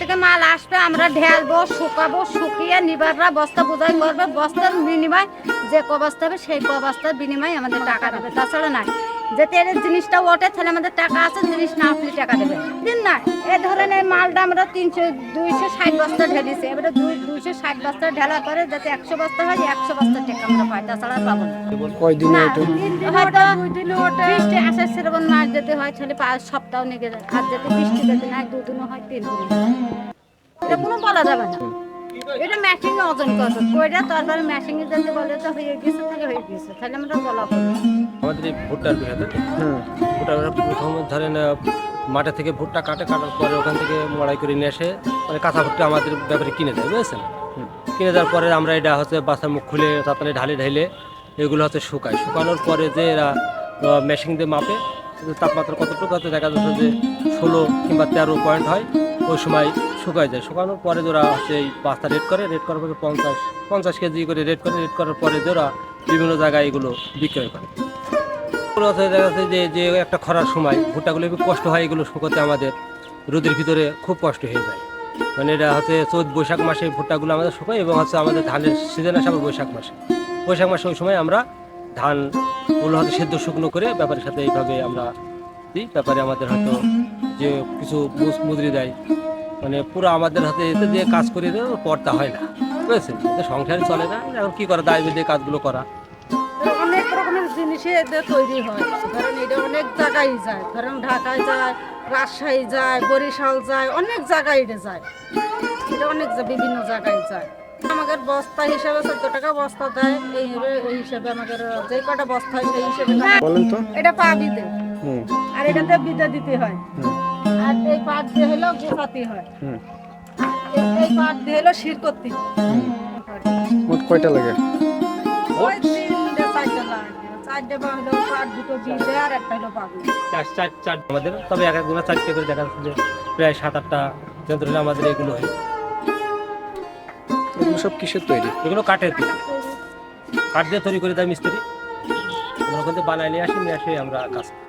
থেকে মাল আসবে, আমরা ঢেলবো, শুকাবো, শুকিয়ে নিবাররা বস্তা বোঝাই করবে। বস্তার বিনিময় যে কবস্তা বস্তা হবে, সেই কবস্তার বিনিময়ে আমাদের টাকা দেবে। তাছাড়া নাই। যাতে এর জিনিসটা ওঠে তাহলে আমাদের টাকা আছে জিনিস না উঠলে টাকা দেবে দিন না এ ধরনের মালটা আমরা তিনশো দুইশো ষাট বস্তা ঢেলিছি এবারে দুই দুইশো ষাট বস্তা ঢেলা করে যাতে একশো বস্তা হয় একশো বস্তা টাকা আমরা পাই তাছাড়া পাবো না। হয়তো বৃষ্টি আসার সেরকম মাস যেতে হয় তাহলে পাঁচ সপ্তাহ নেগে যায়। আর যদি বৃষ্টি যেতে না দুদিনও হয় তিন দিন এটা কোনো বলা যাবে না। এটা ম্যাচিং ওজন কত কইরা তারপরে ম্যাচিং এ যদি বলে তো হয়ে গেছে তাহলে হয়ে গেছে। তাহলে আমরা বলা আমাদের এই ভুট্টার বিষয়তে হুম। ভুট্টা প্রথম ধরেন মাঠে থেকে ভুট্টা কাটে কাটার পরে ওখান থেকে মড়াই করে নিয়ে এসে মানে কাঁচা ভুট্টা আমাদের ব্যাপারে কিনে দেয় বুঝেছেন? কিনে দেওয়ার পরে আমরা এটা হচ্ছে বাসার মুখ খুলে তাড়াতাড়ি ঢালে ঢালে এগুলো হচ্ছে শুকায়। শুকানোর পরে যে এরা মেশিন দিয়ে মাপে তাপমাত্রা কতটুকু হচ্ছে দেখা যাচ্ছে যে ষোলো কিংবা তেরো পয়েন্ট হয়। ওই সময় শুকায় যায়। শুকানোর পরে ওরা এই পাস্তা রেড করে, রেড করার পরে পঞ্চাশ পঞ্চাশ কেজি করে রেড করে, রেড করার পরে ওরা বিভিন্ন জায়গায় এগুলো বিক্রয় করে। দেখা যাচ্ছে যে যে একটা খরার সময় ভুট্টাগুলো একটু কষ্ট হয় এগুলো শুকোতে আমাদের। রোদের ভিতরে খুব কষ্ট হয়ে যায়। মানে এটা হচ্ছে চৈত বৈশাখ মাসে ভুট্টাগুলো আমাদের শুকায় এবং হচ্ছে আমাদের ধানের সিজন আসে আবার বৈশাখ মাসে। বৈশাখ মাসে ওই সময় আমরা ধান, ওগুলো হয়তো সেদ্ধ শুকনো করে ব্যাপারের সাথে এইভাবে আমরা দিই ব্যাপারে আমাদের হয়তো যে কিছু মুদ্রি দেয়। মানে পুরো আমাদের হাতে এতে দিয়ে কাজ করে দেয় পড়তা হয় না। বুঝেছেন? এতে সংসারে চলে না এখন কি করা দায় বেঁধে কাজগুলো করা। অনেক রকমের জিনিসে এতে তৈরি হয়। ধরেন এটা অনেক জায়গায় যায়। ধরেন ঢাকায় যায় রাজশাহী যায় বরিশাল যায় অনেক জায়গায় এটা যায়। এটা অনেক বিভিন্ন জায়গায় যায়। আমাদের বস্তা হিসাবে চোদ্দ টাকা বস্তা দেয় এই হিসাবে আমাদের যে কটা বস্তা হয় সেই হিসেবে বলেন তো। এটা পা বিদে হুম। আর এটাতে বিদে দিতে হয়। আর এই পাট দিয়ে হলো গোছাতে হয়। এই- পাট দিয়ে হলো শির করতে মোট কয়টা লাগে? ওই তিনটে চারটে লাগে। চারটে বা হলো পাট দুটো বিদে আর একটা হলো পাবি। চার চার চার আমাদের। তবে এক একদিনে চারটে করে দেখা যাচ্ছে যে প্রায় সাত আটটা আমাদের এগুলো হয়। এগুলো সব কিসের তৈরি? এগুলো কাঠের তৈরি কাঠ দিয়ে তৈরি করে দেয় মিস্ত্রি। আমরা ওখান থেকে বানায় নিয়ে আসি নিয়ে আসে আমরা কাজ করি।